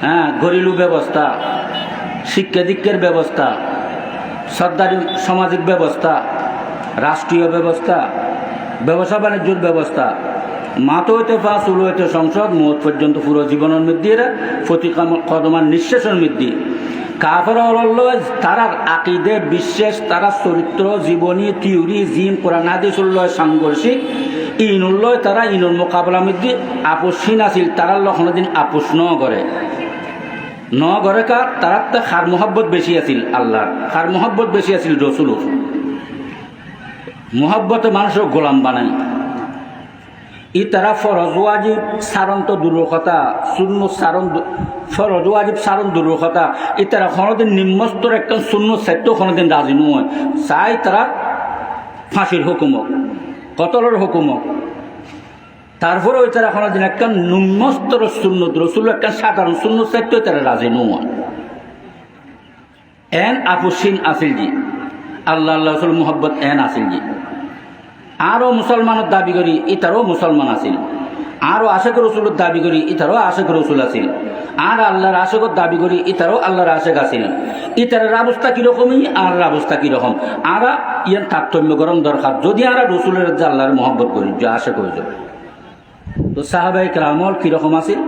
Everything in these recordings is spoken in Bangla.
হ্যাঁ ঘরিলু ব্যবস্থা, শিক্ষা দীক্ষার ব্যবস্থা সরকারি সামাজিক ব্যবস্থা, রাষ্ট্রীয় ব্যবস্থা, ব্যবসা বাণিজ্যের ব্যবস্থা। মাতো হইতে পাস উলো হইতে সংসদ, মত পর্যন্ত পুরো জীবনের মধ্যে প্রতি কদমান নিঃশ্বাসের মধ্যে। কাফের তারার আকিদে বিশ্বাস তারা চরিত্র, জীবনী, থিওরি জিম কোরআন হাদিসুল্লয় সাংঘর্ষিক। ইনুল্লয় তারা ইনুর মোকাবেলা মধ্যে আপোষহীন আছিল, তারার লক্ষণ দিন আপোষ ন করে। ন করে কার? তারার তো খার মোহাব্বত বেশি আছিল আল্লাহর। খার মোহাব্বত বেশি আছিল রসুলুর। মোহাব্বতে মানুষের গোলাম বানাই। ই তারা ফরজ ওয়াজিব, সারন্ত দুর্বকতা শূন্য সারণ ফরজ ওয়াজিব সারণ দুর্বকতা ই তারা কোনোদিন নিম্নস্তর একটা শূন্য সত্য কোনোদিন রাজি নয়। চাই তারা ফাঁসির হুকুমক কতলের হুকুমক তারপরে ওই তারা কোনোদিন একটা নিম্নস্তর শূন্য রসুল একটা সাধারণ শূন্য সত্য তারা রাজি নয়। এন আপুসিন আসিল জি। আল্লাহ আল্লাহ রসুল মোহব্বত এন আসিল জি। আরও মুসলমানের দাবি করি, ইতারও মুসলমান আছিল। আরও আশেক রসুলের দাবি করি, ইতারও আশেক রসুল আছিল। আর আল্লাহর আশেকর দাবি করি, ইতারও আল্লাহর আশেক আছিল। ইতারের অবস্থা কীরকমই, আর অবস্থা কীরকম? আর ইয়ান তারতম্য গরম দরকার। যদি আর রসুলের আল্লাহর মহব্বত করি, যে আশেক হয়ে যাবে তো সাহাবাই ক্রামল কীরকম আছিল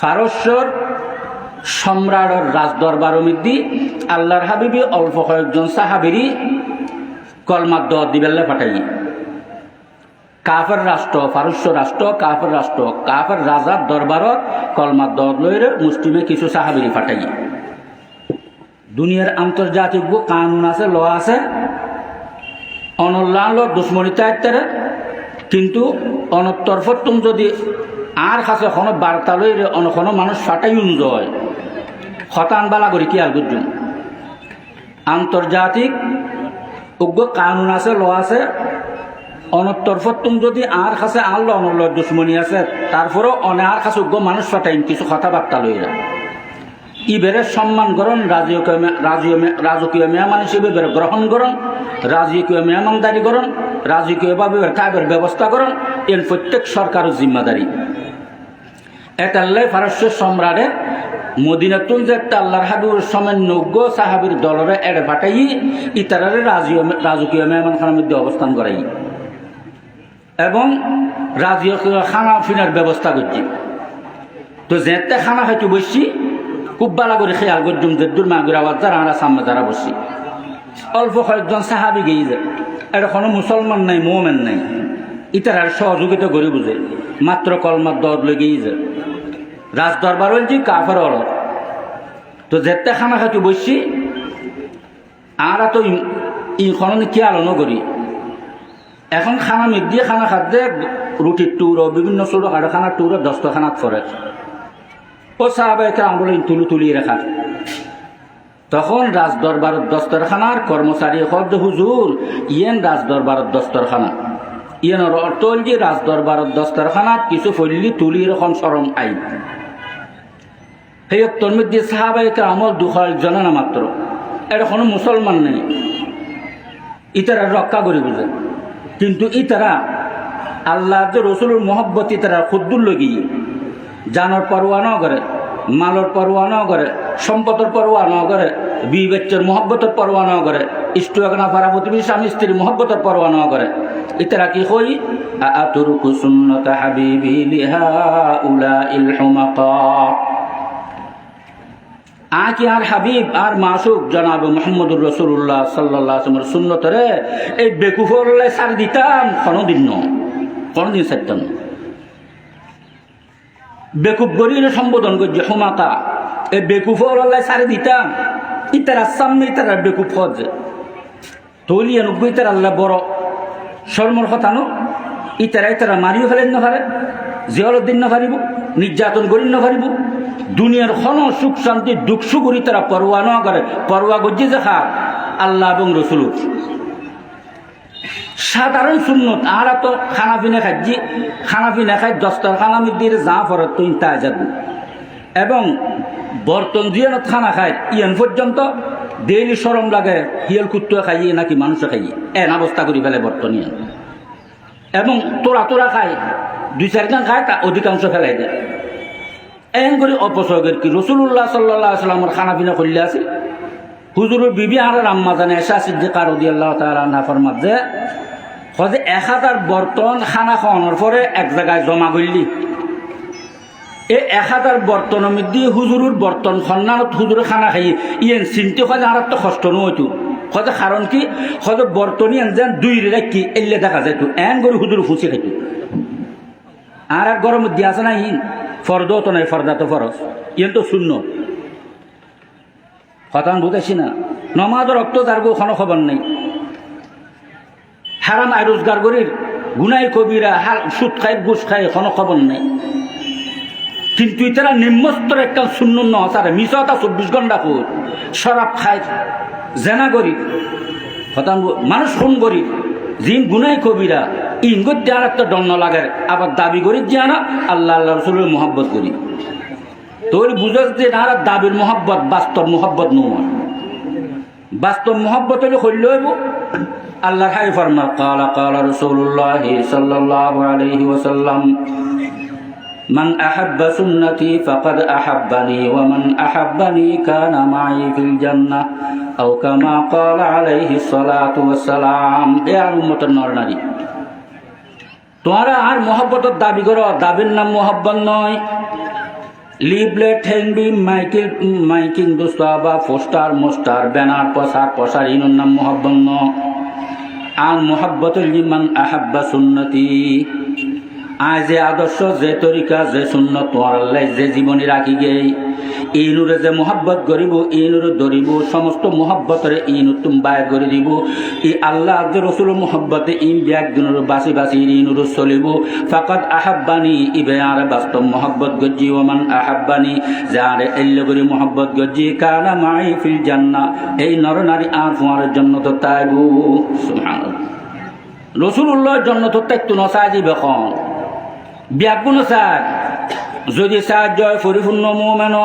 ফারস্যর সম্রাটর রাজদরবার মধ্যে আল্লাহর হাবিবি অল্প কয়েকজন সাহাবেরই কলমার দর দিবেল্লা পাঠাই। কাফের রাষ্ট্র, ফারস্য রাষ্ট্র, কাফের রাষ্ট্র, কাফের রাজার দরবারত কলমার দর লইরে মুসলিমে কিছু সাহাবিরি পাঠাই। দুনিয়ার আন্তর্জাতিক কানুন আছে, ল আছে অনল্লান ল দুশ্মনিতা ইত্যাদি কিন্তু অনতরফতুম যদি আর কাছে কোনো বার্তা লইরে অন কোনো মানুষ ফাটাই যায় হতান বালা করি কি আর বুঝুন আন্তর্জাতিক উগ্র কানুন আছে, ল আছে। অনতরফতুম যদি আর কাছে আর অনল দুশ্মনী আছে তারপরেও অনে আর কাছে উগ্র মানুষ ফাটাইন কিছু কথাবার্তা লইরা ইবেরে সম্মান করণ রাজকীয় রাজকীয় মেহমান হিসেবে গ্রহণ করণ রাজকীয় মেহমানদারি করণ রাজকীয়ভাবে বের কাবের ব্যবস্থা করণ এর প্রত্যেক সরকারের জিম্মাদারি। এটাল্লাই ফারস্য সম্রাটে মদিনাতুন যে আল্লাহর হাবিবুর সমেন নজ্ঞ সাহাবির দলরে এড়ে পাঠাই ইতারারে রাজীয় রাজকীয় মেহমানখানার মধ্যে অবস্থান করাই এবং রাজীয় খানা ফিনার ব্যবস্থা করছি। তো যেতে খানা খাইতে বসছি, খুব বালা করে খেয়াল করছুম, যে দূর মাগুর আওয়াজ যারা আমরা সামনে যারা বসছি। অল্প কয়েকজন সাহাবি গেই যে এটা কোনো মুসলমান নাই, মোমেন নাই। ইতার সহযোগিতা করে বুঝে। মাত্র কলমার দর লেগেই যে। রাজ দরবার হয়েছি কাফের অলর তো যেতে খানা খাইতে বসছি, আর তো ইখন কি আলোনো করি? এখন খানা মেঘ দিয়ে খানা খাদ্যে রুটির টুর বিভিন্ন ছোটো খাটো খানা টুর দস্তখানাত করে। ও সাহাবাহিকে আঙুলে তুলু তুলিয়ে রাখা। তখন রাজ দরবারত দস্তরখানার কর্মচারী হদ হুজুর, ইয়েন রাজ দরবারত দস্তরখানা। ইয়েনের অর্থ হল যে রাজ দরবারত দস্তরখানাত কিছু ফল্লি তুলি রকম সরম আইন। সেই তোর মধ্যে সাহাবাহিকে আমল দুখাল জানে না মাত্র। এটা কোনো মুসলমান নেই। ইতারা রক্ষা করি বুঝে কিন্তু ইতারা আল্লাহ রসুলের মহব্বত ইতারা খুদ্দুর লগিয়ে জানর পরোয়া ন করে মালর পরোয়া ন করে সম্পদের পরোয়া ন করে বি বাচ্চার মহব্বতের পরোয়া ন করে, ইষ্ট একনা পারা প্রতিবেশী স্বামী স্ত্রীর মহব্বতের পরোয়া ন করে। ইতারা কি হই? আতুরুকু সুন্নত হাবিবি লিহা উলা ইল হুমাকা আকি আর হাবিব, আর মাসুক জনাব মোহাম্মদুর রসুল্লাহ সাল্লাহ আসমের সুন্নতরে এই বেকুফরলে সার দিতাম, কোনোদিন ন কোনোদিন সারতাম বেকুব গরির সম্বোধন করছে হুমাকা। এই বেকুফরলে সারি দিতাম। ইতারা সামনে ইতারা বেকুব হজে তলিয়ে নব্বই ইতার আল্লাহ বড়। শর্মর কথা নো, ইতারা ইতারা মারিও ফেলেন না পারে জিয়ালুদ্দিন না পারিব নির্যাতন করি না পারিব দুনিয়ার খন সুখ শান্তি, দুঃখ সুখরি তারা পরোয়া ন করে, পরোয়া গজ্জে দেখা আল্লাহ এবং রসুল। সাধারণ সুন্নত আর তো খানা পিনা খাচ্ছি খানা পিনা খাই দশটার খানা মধ্যে যা ফরত তুই তা যাব এবং বর্তন জিয়ানত খানা খায়, ইয়ান পর্যন্ত ডেইলি সরম লাগে, হিয়াল কুত্তুয়া খাইয়ে নাকি মানুষে খাইয়ে। এন অবস্থা করি ফেলে বর্তন ইয়ান। এবং তোরা তোরা খায়, দুই চারজন খায়, তা অধিকাংশ ফেলাই দেয়। এন করে অপচয়ের কি? রসুল্লাহ সাল্লাহ সাল্লামের খানা পিনা করলে আছে। হুজুরের বিবি আর আম্মা জানে এসা সিদ্দিকা রদি আল্লাহ তালা নাফর মাঝে হজে এক হাজার বর্তন খানা খাওয়ানোর পরে এক জায়গায় জমা করলি। এই এক হাজার বর্তনের মধ্যে হুজুরের বর্তন সন্ন্যানত হুজুরে খানা খাই। ইয়েন চিন্তি হয় আর তো কষ্ট নহয়তো হয়তো। কারণ কি? হয়তো বর্তনি যেন দুই রাখি এলে দেখা যায় তো। এন করে হুজুর ফুসি খাইতো আর এক গরম দিয়ে আছে না ইন ফরদ তো নাই ফরদা তো ফরজ ইয়েন তো শূন্য কথা বুঝাইছি না। নমাজের রক্ত তার কোনো খবর নেই। হারাম আয় রোজগার করির গুনাই কবিরা হাল সুদ খাই ঘুষ খাই কোনো খবর নেই। কিন্তু ইতারা নিম্নস্তর একটা শূন্য ন তারা মিশতা চব্বিশ ঘণ্টা কর শরাব খায়, জেনা করি বল- মানুষ খুন করি জিন গুনাই কবিরা। ইঙ্গত দেওয়ার একটা দণ্ড লাগে। আবার দাবি করি দিয়া না আল্লাহ আল্লাহ রসুলের মহব্বত করি। তোর বুঝস যে না দাবির মহব্বত, বাস্তব মোহাব্বত নয় বাস্তব মোহাব্বত হলে হইল হইব। আল্লাহর হাই ফরমা কালা কালা রসুল্লাহ সাল্লাল্লাহু মান আহাব্বা সুন্নতি ফাকাদ আহাব্বানি ওয়া মান আহাব্বানি কানা মাই ফিল জান্নাহ। আও এ আর উম্মতের আর মহব্বতর দাবি করো, দাবির নাম মহব্বত নয়। লিফলেট ঠেংবি মাইকিল, মাইকিং দোস্ত বা পোস্টার, মোস্টার, ব্যানার, প্রসার প্রসার, ইনুর নাম মহব্বত আর মহব্বতুল লিমান আহাব্বা সুন্নতি। আয় যে আদর্শ, যে তরিকা, যে শূন্য তোমার আল্লাহ যে জীবনী রাখি গেই ইনুরে যে মোহাব্বত করিব ইনুরে ধরিব সমস্ত মোহাব্বতরে ইনু তুম বাইর করে দিব। ই আল্লাহ যে রসুল মোহাব্বতে ইন ব্যাগ দিনুর বাসি বাসি ইনুর চলিব। ফাকাত আহাব্বানি, ইবে আর বাস্তব মোহাব্বত গজ্জি, ওমান আহাব্বানি, যারে এল্ল করি মোহাব্বত গজ্জি। কানা মাই ফিল জান্না, এই নরনারী আর তোমার জন্য তো তাইব। রসুল্লাহর জন্য তো ত্যাগতো নসাজি বেখন ব্যাগুণ স্যার, যদি সাহায্য পরিপূর্ণ মোমেন,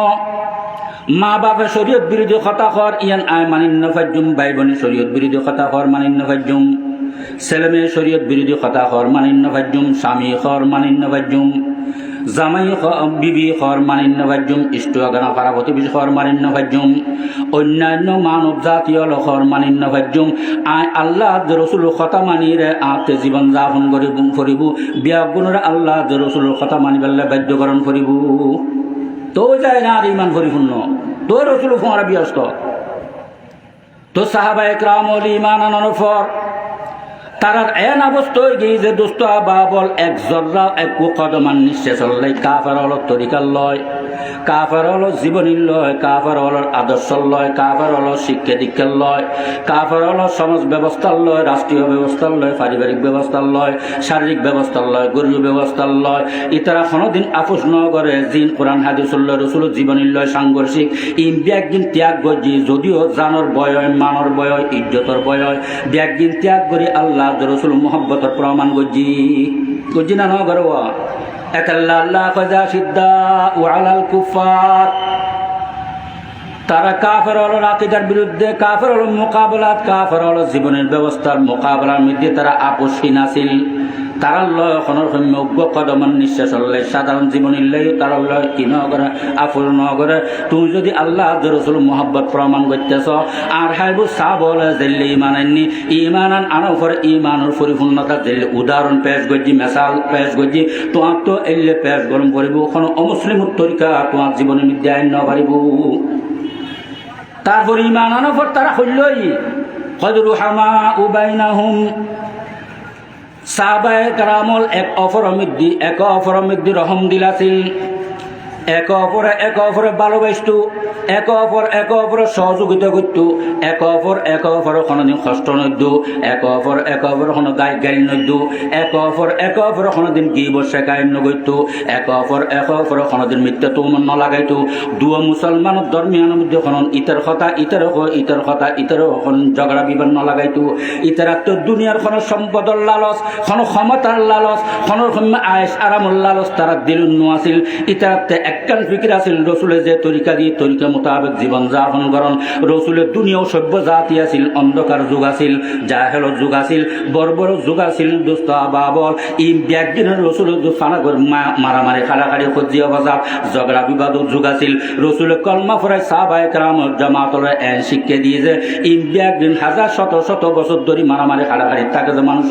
মা বাপে শরীয়ত বিরোধী কথা ইয়ান আয় মানিন্য ফাজ্জুম, ভাই বোনে শরীয়ত বিরোধী কথা কর, মানিন্য ফাজ্জুম। ছেলে মেয়ে শরীয়ত বিরোধী কথা মানিন্য ফাজ্জুম। স্বামী খর মানিন্য ফাজ্জুম। জামাই বিবি খর মানিন্য ভাজ্যুম ইষ্টগানা পারা প্রতিবেশী খর মানিন্য ভাজ্যুম। অন্যান্য মানব জাতীয় লখর মানিন্য ভাজ্যুম। আয় আল্লাহ রসুল কথা মানি রে, আতে জীবন যাপন করিব বিয়া গুণরে আল্লাহ রসুল কথা মানি পেলে বাধ্যকরণ করিব। তো যায় না আর ইমান পরিপূর্ণ। তো রসুল ফোঁরা ব্যস্ত। তো সাহাবা একরাম ইমান আনানোর পর তারার এন অবস্থায় গিয়ে যে দুষ্ট বাবল এক জর্রা, এক কদমান নিঃশেষ হল্লাই কাফার হল তরিকার লয়। কাফার হল জীবনীর লয় কাফার হল আদর্শ লয় কাফার হল শিক্ষা দীক্ষার লয় কাফার হল সমাজ ব্যবস্থার লয়, রাষ্ট্রীয় ব্যবস্থার লয়, পারিবারিক ব্যবস্থার লয়, শারীরিক ব্যবস্থার লয় গরু ব্যবস্থার লয়। ইতারা কোনোদিন আপোষ ন করে জিন, কোরআন হাদিসুল্লাহ রসুল, জীবনীর লয় সাংঘর্ষিক ইন্দি একদিন ত্যাগ গজি যদিও জানর বয় মানর বয় ইজ্জতর বয় ব্যাগদিন ত্যাগ করি আল্লাহ, রসুল মোহব্বতর প্রমাণ গজি গজি না ন আল্লাহ খজা সিদ্ধা ও আলাল কুফার তারা কাফের হলো রাকিদার বিরুদ্ধে, কাফের হলো মোকাবেলাত, কাফের হলো জীবনের ব্যবস্থার মোকাবেলার মধ্যে তারা আপোষহীন আছিল। তারা লয় এখনের সম্যজ্ঞ কদমান নিঃশ্বাস হলে সাধারণ জীবনের লয় লয় কি নগরে আফুল নগরে তুমি যদি আল্লাহ রসুল মোহাব্বত প্রমাণ করতেছ আর হাইবু চা বলে ইমান আননি ইমান আন আনার পরে ইমানের পরিপূর্ণতা জেলে উদাহরণ পেশ গজি মেসাল পেশ গজি তোমার তো এলে পেশ গরম করিব কোনো অমুসলিম তরিকা তোমার জীবনের মধ্যে আইন নপারিব তারপর ইমান আনার পর তারা হইলই হজরু হামা উবাইনাহুম সাহাবায়ে কারামল এক অফরমিদ্দি এক অফরমিদ্দি রহম দিলাছিল। এক অপরে এক অপরে ভালোবাসত, এক অপর এক অপরে সহযোগিতা করত, এক অপর এক অপর কোনোদিন কষ্ট নদ্য এক অপর এক অপর কোনো গাই গাই নদ্য এক অপর এক অপর কোনোদিন কি বসে গাই নগৈত এক অপর এক অপর কোনোদিন মিথ্যা তো মন লাগাইত। দুয়া মুসলমানের ধর্মীয় মধ্যে কোনো ইতার কথা, ইতার ইতার কথা, ইতার ঝগড়া, বিবাদ নলাগাইতো ইতার তো দুনিয়ার কোনো সম্পদর লালচ কোনো ক্ষমতার লালচ কোনো আয়েস আরামর লালচ তারা দিল আছিল। ইতারাতে এক একখান ফিকির আছিল রসুলের যে তরিকা দিয়ে তরিকা মোতাবেক জীবন যাপন করন রসুলের দুনিয়াও সভ্য জাতি আছিল, অন্ধকার যুগ আছিল, জাহেলত যুগ আছিল, বর্বর যুগ আছিল দুস্ত বাবল ই একদিনের রসুলের ফানা করে মারামারি, খাড়াখাড়ি সজ্জিয়া বাজাব ঝগড়া বিবাদ যুগ আছিল। রসুলের কলমা ফরাই সাহবায় কালাম জামাতলে এন শিক্ষা দিয়ে যে ই একদিন হাজার শত শত বছর ধরে মারামারি, খাড়াখাড়ি, তাকে যে মানুষ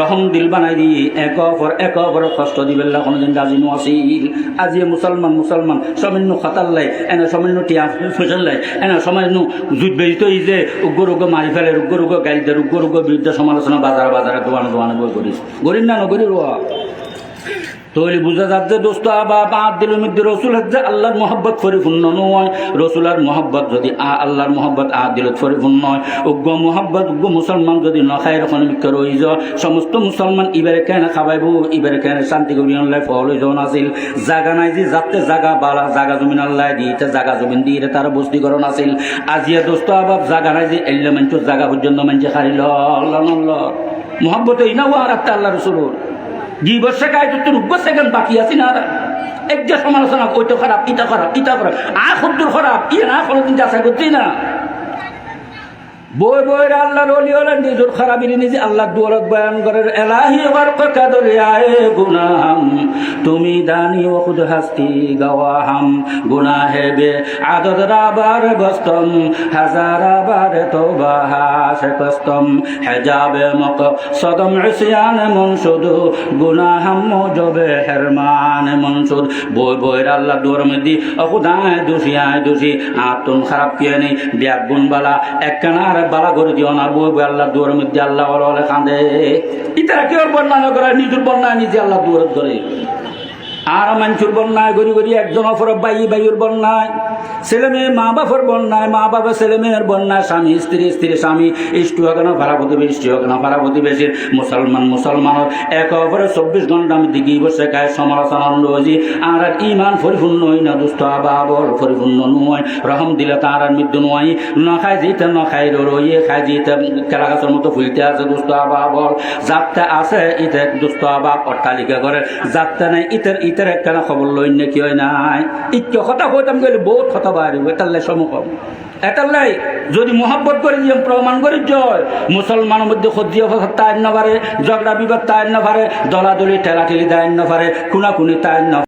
রহম দিল বানাই দিয়ে, এক অপর এক অপরের কষ্ট দিবেল্লা কোনোদিন রাজি আছিল আজি মুসলমান মুসলমান মুসলমান। সমান্য খাতার লাই, এনে সামান্য টিয়া ফসল্লাই এনে সামান্য জুট বেরিত এই যে উগ্র রোগ মারি ফেলে উগ্র রোগ গাড়িদের উগ্র রোগ বিরুদ্ধে সমালোচনা বাজার বাজারে দোয়ানো দোয়ানো বই করিস গরিব না নগরী তৈলি বুঝা যাচ্ছে দোস্ত দিল মধ্যে রসুল হচ্ছে আল্লাহর মোহব্বত পরিপূর্ণ নয়। রসুলার মোহব্বত যদি আ, আল্লাহর মহব্বত আ দিল পরিপূর্ণ নয় উগ্র মহব্বত, উগ্র মুসলমান যদি নখায় এরকম মিক্ষ রই যাও সমস্ত মুসলমান ইবারে কেন খাবাইব, ইবারে কেন শান্তি করি আল্লাহ ফল জন আছিল জাগা নাই যে যাতে জাগা বালা, জাগা জমিন আল্লাহ দিতে জাগা জমিন দিয়ে তার বস্তিকরণ আছিল আজিয়া দোস্ত আবাব জাগা নাই যে এল্লে মানছো জাগা পর্যন্ত মানছে হারিল আল্লাহ মোহব্বত ইনাও আর একটা আল্লাহ রসুল দুই তো তোর উপর বাকি আছি না? এক যে সমালোচনা ওইটা খারাপ, ইটা খারাপ ইটা খারাপ। আ সত্তর খারাপ ইয়ে না, কোনোদিন যাচাই করছি না। বই বই আল্লাহর অলি হলেন, নিজের খারাপিনি নিজে আল্লাহ দুয়ারত বয়ান করেন এলাহি কাদর আয়ে গুনাহাম, তুমি দানি ওখুদ হাস্তি গাওয়াহাম, গুনাহে বে আদত রাবার গস্তম হাজার আবার তোবা হাসে কস্তম, হেজাবে মক সদম ইসিয়ান মনসুদ, গুনাহাম মজবে হেরমান মনসুদ। বই বই আল্লাহ দুয়ার মধ্যে অকুদায় দোষী, আয় দোষী, আতুন খারাপ কিয়ে নেই গুণ বালা একখানা আর বালা করে দিও না বই বই আল্লাহ দুয়ার মধ্যে আল্লাহ কাঁদে। ইতারা কেউ বন্যা করে, নিজের বন্যা নিজে আল্লাহ দুয়ার ধরে। আর মানুষের বন্যায় গড়ি গড়ি একজন অপর বাই বাইয়ের বন্যায়। ছেলে মেয়ে মা বাপর বন্যায়, মা বাবা ছেলে মেয়ের বন্যায়, স্বামী, স্ত্রী স্ত্রী, স্বামী, ইষ্টু হোক না ভাড়া প্রতিবেশী ইষ্টু হোক না ভাড়া প্রতিবেশীর মুসলমান মুসলমানের এক অপরে চব্বিশ ঘণ্টা আমি দিঘি বসে খায় সমালোচনা রয়েছি আর আর ইমান পরিপূর্ণ হই না, দুস্থ আবাবর পরিপূর্ণ নয়, রহম দিলে তার আর মৃত্যু নয়। ন খায় যেতে ন খাই রইয়ে খায় যেতে কেলা গাছের মতো ফুলতে আছে দুস্থ আবাবর যাত্রা আছে ইতে দুস্থ আবাব অট্টালিকা করে যাত্রা নাই ইতের ইতের একখানা খবর লই নে, কি হয় নাই? ইত্য কথা কইতাম গেলে বহুত কথা বাড়িব এটার সমকম এটার লাই যদি মহাব্বত করে দিয়ে প্রমাণ করি, জয়। মুসলমানের মধ্যে সদ্যীয় ভাষা তাই না পারে ঝগড়া বিবাদ তাই না পারে দলাদলি, ঠেলাঠেলি তাই না পারে খুনাখুনি তাই না